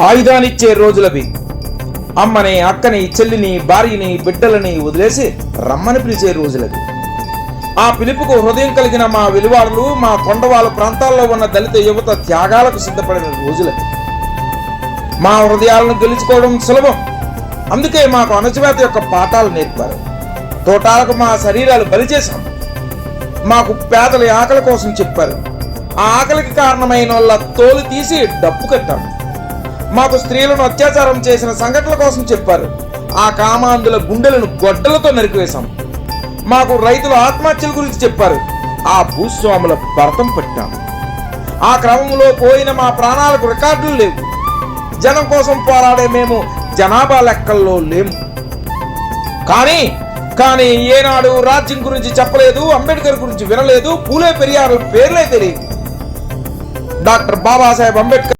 ఆయుధానిచ్చే రోజులవి. అమ్మని అక్కని చెల్లిని భార్యని బిడ్డలని వదిలేసి రమ్మని పిలిచే రోజులవి. ఆ పిలుపుకు హృదయం కలిగిన మా వెలువాడలు మా కొండవాళ్ళ ప్రాంతాల్లో ఉన్న దళిత యువత త్యాగాలకు సిద్ధపడిన రోజులవి. మా హృదయాలను గెలుచుకోవడం సులభం. అందుకే మాకు అణచివేత యొక్క పాఠాలు నేర్పారు. తోటాలకు మా శరీరాలు బలి చేశాం. మాకు పేదల ఆకలి కోసం చెప్పారు. ఆ ఆకలికి కారణమైన వాళ్ళ తోలు తీసి డప్పు కట్టాం. మాకు స్త్రీలను అత్యాచారం చేసిన సంఘటనల కోసం చెప్పారు. ఆ కామాంధుల గుండెలను గొడ్డలతో నరికివేశాం. మాకు రైతుల ఆత్మహత్యల గురించి చెప్పారు. ఆ భూస్వాముల భరతం పట్టాం. ఆ క్రమంలో పోయిన మా ప్రాణాలకు రికార్డులు లేవు. జనం కోసం పోరాడే మేము జనాభా లెక్కల్లో లేము. కానీ కానీ ఏనాడు రాజ్యం గురించి చెప్పలేదు అంబేద్కర్ గురించి వినలేదు పూలే పెరియారు పేర్లే తెలియదు. డాక్టర్ బాబాసాహెబ్ అంబేద్కర్